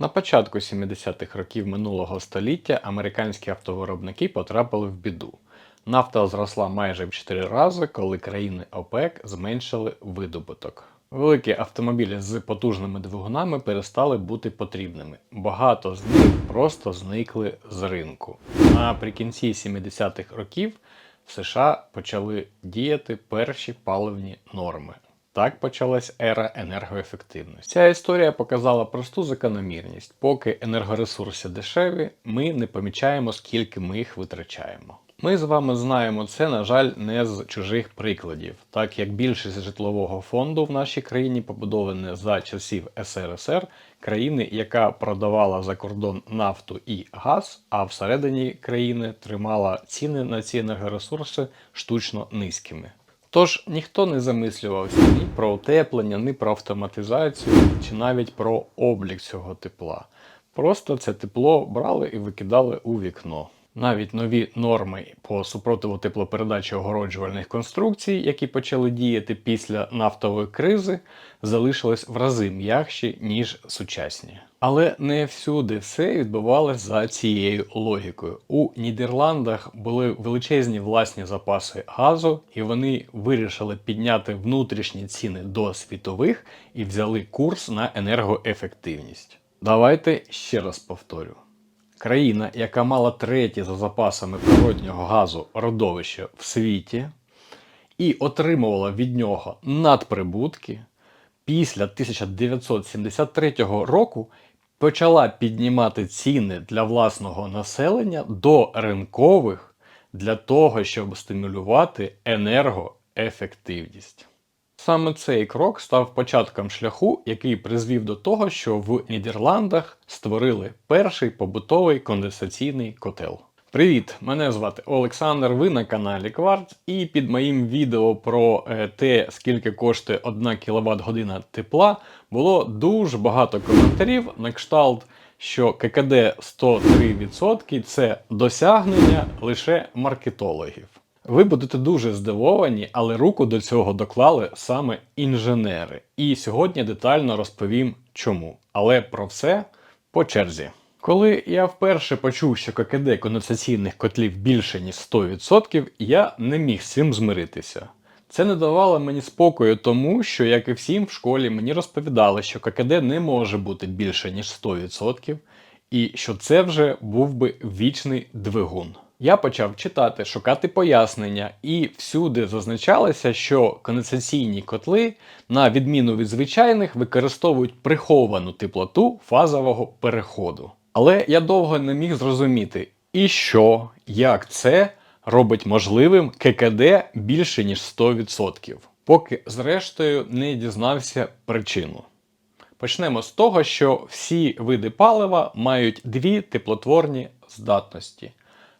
На початку 70-х років минулого століття американські автовиробники потрапили в біду. Нафта зросла майже в 4 рази, коли країни ОПЕК зменшили видобуток. Великі автомобілі з потужними двигунами перестали бути потрібними. Багато з них просто зникли з ринку. Наприкінці 70-х років в США почали діяти перші паливні норми. Так почалась ера енергоефективності. Ця історія показала просту закономірність. Поки енергоресурси дешеві, ми не помічаємо, скільки ми їх витрачаємо. Ми з вами знаємо це, на жаль, не з чужих прикладів, так як більшість житлового фонду в нашій країні побудоване за часів СРСР, країни, яка продавала за кордон нафту і газ, а всередині країни тримала ціни на ці енергоресурси штучно низькими. Тож ніхто не замислювався ні про утеплення, ні про автоматизацію, чи навіть про облік цього тепла. Просто це тепло брали і викидали у вікно. Навіть нові норми по супротиву теплопередачі огороджувальних конструкцій, які почали діяти після нафтової кризи, залишились в рази м'якші, ніж сучасні. Але не всюди все відбувалося за цією логікою. У Нідерландах були величезні власні запаси газу, і вони вирішили підняти внутрішні ціни до світових і взяли курс на енергоефективність. Давайте ще раз повторю. Країна, яка мала третє за запасами природнього газу родовище в світі і отримувала від нього надприбутки, після 1973 року почала піднімати ціни для власного населення до ринкових для того, щоб стимулювати енергоефективність. Саме цей крок став початком шляху, який призвів до того, що в Нідерландах створили перший побутовий конденсаційний котел. Привіт! Мене звати Олександр. Ви на каналі Кварц, і під моїм відео про е, те, скільки коштує 1 кВт година тепла, було дуже багато коментарів на кшталт, що ККД 103% це досягнення лише маркетологів. Ви будете дуже здивовані, але руку до цього доклали саме інженери. І сьогодні детально розповім чому. Але про все по черзі. Коли я вперше почув, що ККД конденсаційних котлів більше ніж 100%, я не міг з цим змиритися. Це не давало мені спокою, тому що, як і всім в школі, мені розповідали, що ККД не може бути більше ніж 100%, і що це вже був би вічний двигун. Я почав читати, шукати пояснення, і всюди зазначалося, що конденсаційні котли, на відміну від звичайних, використовують приховану теплоту фазового переходу. Але я довго не міг зрозуміти, і що, як це робить можливим ККД більше ніж 100%, поки зрештою не дізнався причину. Почнемо з того, що всі види палива мають дві теплотворні здатності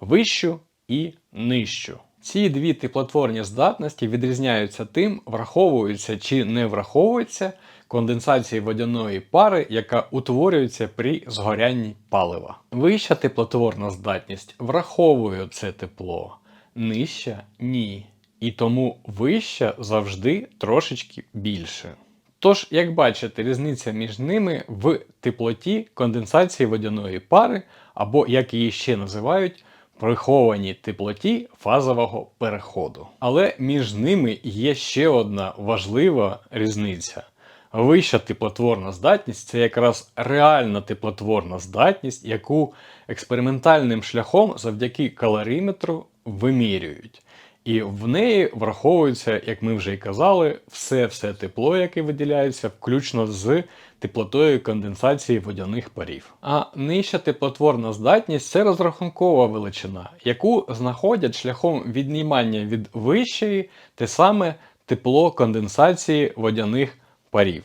вищу і нижчу. Ці дві теплотворні здатності відрізняються тим, враховуються чи не враховуються конденсації водяної пари, яка утворюється при згорянні палива. Вища теплотворна здатність враховує це тепло, нижча ні. І тому вища завжди трошечки більше. Тож, як бачите, різниця між ними в теплоті конденсації водяної пари, або як її ще називають, прихованій теплоті фазового переходу. Але між ними є ще одна важлива різниця. Вища теплотворна здатність це якраз реальна теплотворна здатність, яку експериментальним шляхом завдяки калоріметру вимірюють. І в неї враховується, як ми вже й казали, все-все тепло, яке виділяється, включно з теплотою конденсації водяних парів. А нижча теплотворна здатність це розрахункова величина, яку знаходять шляхом віднімання від вищої те саме тепло конденсації водяних парів.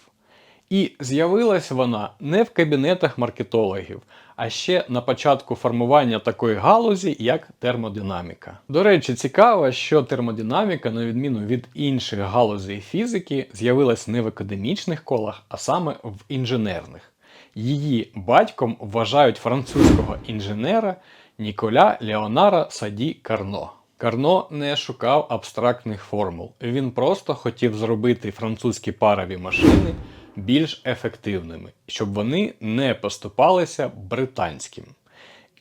І з'явилась вона не в кабінетах маркетологів, а ще на початку формування такої галузі, як термодинаміка. До речі, цікаво, що термодинаміка, на відміну від інших галузей фізики, з'явилась не в академічних колах, а саме в інженерних. Її батьком вважають французького інженера Ніколя Леонара Саді Карно. Карно не шукав абстрактних формул. Він просто хотів зробити французькі парові машини більш ефективними, щоб вони не поступалися британським.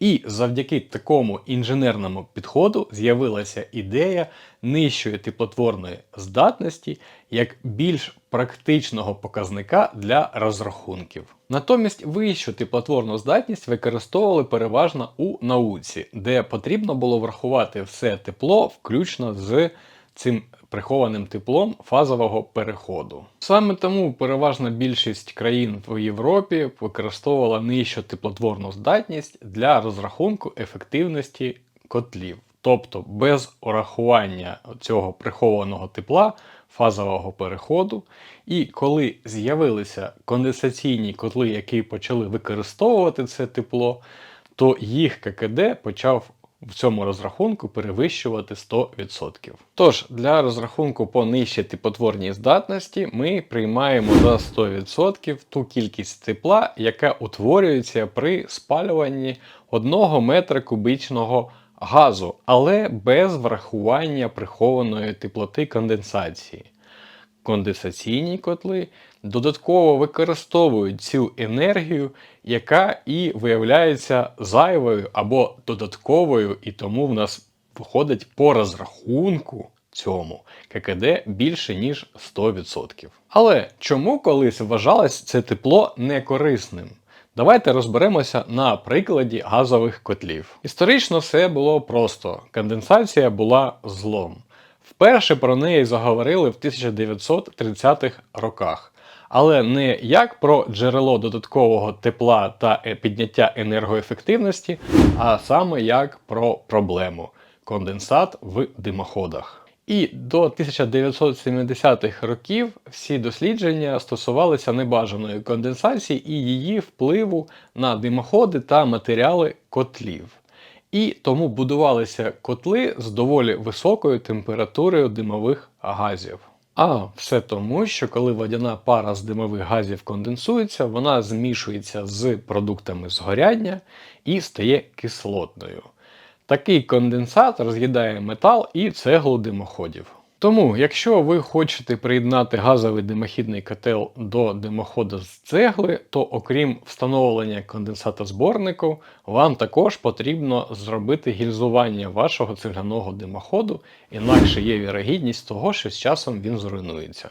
І завдяки такому інженерному підходу з'явилася ідея нижчої теплотворної здатності як більш практичного показника для розрахунків. Натомість вищу теплотворну здатність використовували переважно у науці, де потрібно було врахувати все тепло, включно з цим прихованим теплом фазового переходу. Саме тому переважна більшість країн в Європі використовувала нижчу теплотворну здатність для розрахунку ефективності котлів. Тобто без урахування цього прихованого тепла фазового переходу. І коли з'явилися конденсаційні котли, які почали використовувати це тепло, то їх ККД почав в цьому розрахунку перевищувати 100%. Тож для розрахунку по нижчій теплотворній здатності ми приймаємо за 100% ту кількість тепла, яка утворюється при спалюванні 1 метра кубічного газу, але без врахування прихованої теплоти конденсації. Конденсаційні котли додатково використовують цю енергію, яка і виявляється зайвою або додатковою, і тому в нас виходить по розрахунку цьому ККД більше ніж 100%. Але чому колись вважалось це тепло некорисним? Давайте розберемося на прикладі газових котлів. Історично все було просто: конденсація була злом. Вперше про неї заговорили в 1930-х роках, але не як про джерело додаткового тепла та е, підняття енергоефективності, а саме як про проблему конденсат в димоходах. І до 1970-х років всі дослідження стосувалися небажаної конденсації і її впливу на димоходи та матеріали котлів. І тому будувалися котли з доволі високою температурою димових газів. А все тому, що коли водяна пара з димових газів конденсується, вона змішується з продуктами згоряння і стає кислотною. Такий конденсат роз'їдає метал і цеглу димоходів. Тому, якщо ви хочете приєднати газовий димохідний котел до димоходу з цегли, то окрім встановлення конденсатозборнику, вам також потрібно зробити гільзування вашого цегляного димоходу, інакше є вірогідність того, що з часом він зруйнується.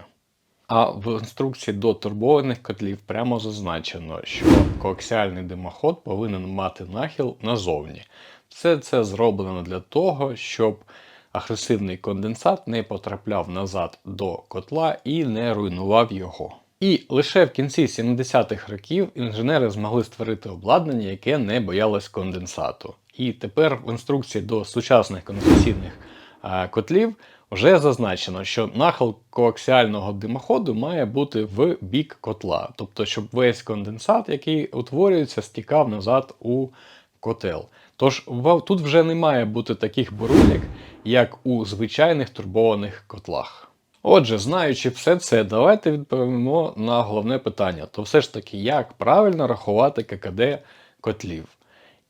А в інструкції до турбованих котлів прямо зазначено, що коаксіальний димоход повинен мати нахил назовні. Все це зроблено для того, щоб агресивний конденсат не потрапляв назад до котла і не руйнував його. І лише в кінці 70-х років інженери змогли створити обладнання, яке не боялось конденсату. І тепер в інструкції до сучасних конденсаційних котлів вже зазначено, що нахил коаксіального димоходу має бути в бік котла, тобто, щоб весь конденсат, який утворюється, стікав назад у котел. Тож тут вже не має бути таких бурульок, як у звичайних турбованих котлах. Отже, знаючи все це, давайте відповімо на головне питання: то все ж таки, як правильно рахувати ККД котлів?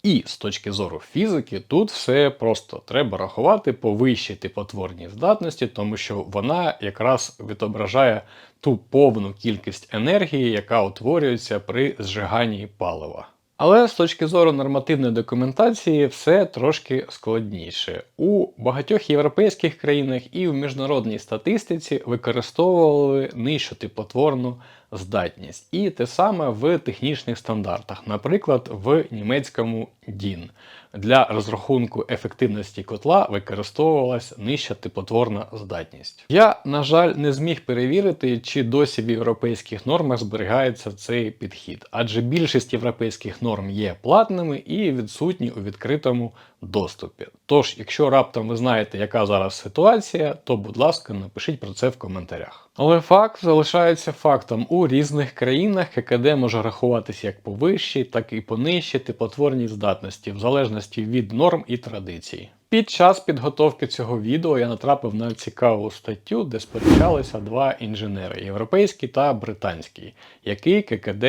І з точки зору фізики, тут все просто треба рахувати по вищій теплотворній здатності, тому що вона якраз відображає ту повну кількість енергії, яка утворюється при зжиганні палива. Але з точки зору нормативної документації все трошки складніше. У багатьох європейських країнах і в міжнародній статистиці використовували нижчу теплотворну здатність. І те саме в технічних стандартах, наприклад, в німецькому DIN. Для розрахунку ефективності котла використовувалась нижча теплотворна здатність. Я, на жаль, не зміг перевірити, чи досі в європейських нормах зберігається цей підхід, адже більшість європейських норм є платними і відсутні у відкритому доступі. Тож, якщо раптом ви знаєте, яка зараз ситуація, то будь ласка, напишіть про це в коментарях. Але факт залишається фактом: у різних країнах ККД може рахуватися як по вищій, так і по нижчій теплотворній здатності, в залежності від норм і традицій. Під час підготовки цього відео я натрапив на цікаву статтю, де сперечалися два інженери європейський та британський, який ККД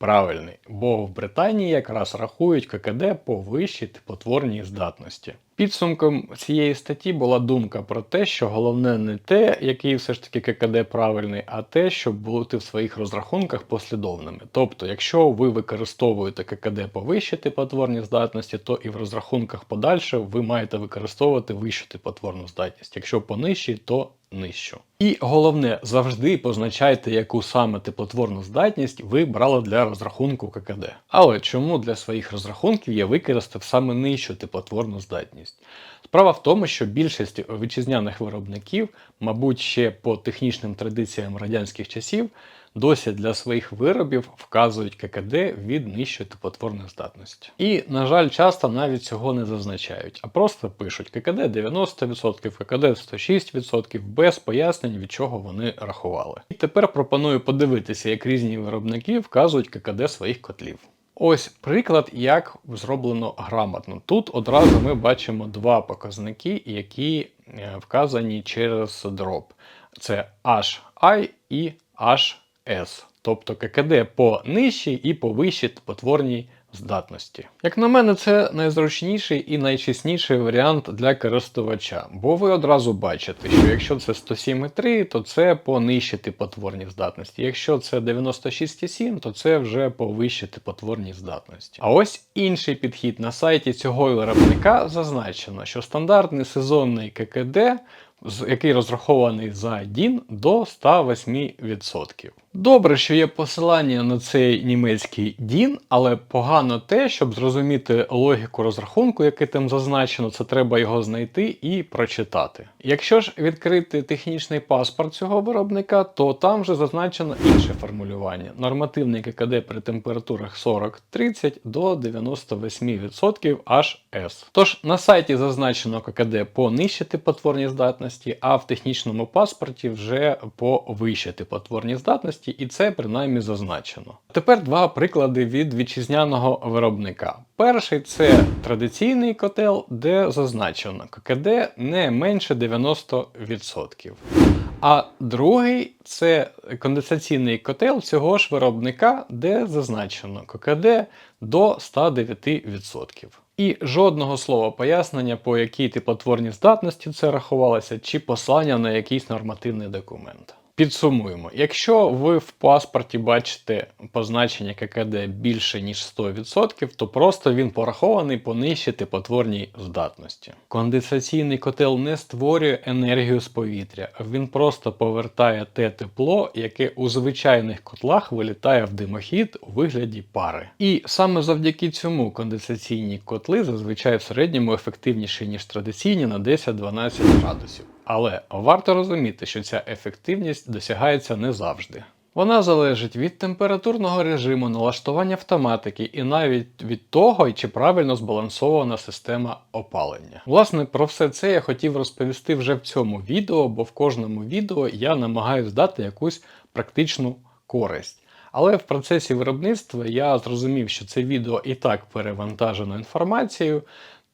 правильний, бо в Британії якраз рахують ККД по вищій теплотворній здатності. Підсумком цієї статті була думка про те, що головне не те, який все ж таки ККД правильний, а те, щоб бути в своїх розрахунках послідовними. Тобто, якщо ви використовуєте ККД по вищій теплотворній здатності, то і в розрахунках подальше ви маєте використовувати вищу теплотворну здатність. Якщо по нижчій, то нижчу. І головне, завжди позначайте, яку саме теплотворну здатність ви брали для розрахунку ККД. Але чому для своїх розрахунків я використав саме нижчу теплотворну здатність? Справа в тому, що більшість вітчизняних виробників, мабуть, ще по технічним традиціям радянських часів, досі для своїх виробів вказують ККД від нижчої теплотворної здатності. І, на жаль, часто навіть цього не зазначають, а просто пишуть ККД 90%, ККД 106% без пояснень, від чого вони рахували. І тепер пропоную подивитися, як різні виробники вказують ККД своїх котлів. Ось приклад, як зроблено грамотно. Тут одразу ми бачимо два показники, які е, вказані через дроп. Це HI і HS, тобто ККД по нижчій і по вищій теплотворній здатності. Як на мене, це найзручніший і найчесніший варіант для користувача, бо ви одразу бачите, що якщо це 107,3, то це по нижчій теплотворній здатності. Якщо це 96,7, то це вже по вищій теплотворній здатності. А ось інший підхід на сайті цього виробника зазначено, що стандартний сезонний ККД який розрахований за DIN до 108%. Добре, що є посилання на цей німецький DIN, але погано те, щоб зрозуміти логіку розрахунку, який там зазначено, це треба його знайти і прочитати. Якщо ж відкрити технічний паспорт цього виробника, то там вже зазначено інше формулювання. Нормативний ККД при температурах 40-30 до 98% HS. Тож на сайті зазначено ККД по нижчій теплотворній здатності, а в технічному паспорті вже по вищій теплотворній здатності і це принаймні зазначено. Тепер два приклади від вітчизняного виробника. Перший це традиційний котел, де зазначено ККД не менше 90%. А другий це конденсаційний котел цього ж виробника, де зазначено ККД до 109%. І жодного слова пояснення, по якій теплотворній здатності це рахувалося, чи послання на якийсь нормативний документ. Підсумуємо, якщо ви в паспорті бачите позначення ККД більше ніж 100%, то просто він порахований по нижчій теплотворній здатності. Конденсаційний котел не створює енергію з повітря, він просто повертає те тепло, яке у звичайних котлах вилітає в димохід у вигляді пари. І саме завдяки цьому конденсаційні котли зазвичай в середньому ефективніші, ніж традиційні на 10-12 градусів. Але варто розуміти, що ця ефективність досягається не завжди. Вона залежить від температурного режиму, налаштування автоматики і навіть від того, чи правильно збалансована система опалення. Власне, про все це я хотів розповісти вже в цьому відео, бо в кожному відео я намагаюся дати якусь практичну користь. Але в процесі виробництва я зрозумів, що це відео і так перевантажено інформацією,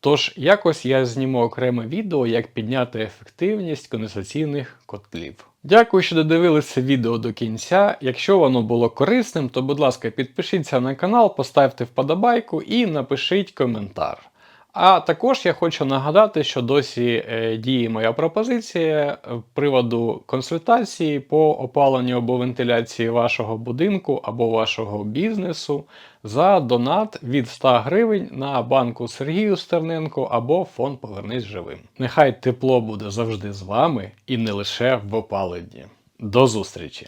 Тож, якось я зніму окреме відео, як підняти ефективність конденсаційних котлів. Дякую, що додивилися відео до кінця. Якщо воно було корисним, то будь ласка, підпишіться на канал, поставте вподобайку і напишіть коментар. А також я хочу нагадати, що досі е, діє моя пропозиція приводу консультації по опаленню або вентиляції вашого будинку або вашого бізнесу за донат від 100 гривень на банку Сергію Стерненко або фонд Повернись живим. Нехай тепло буде завжди з вами і не лише в опаленні. До зустрічі!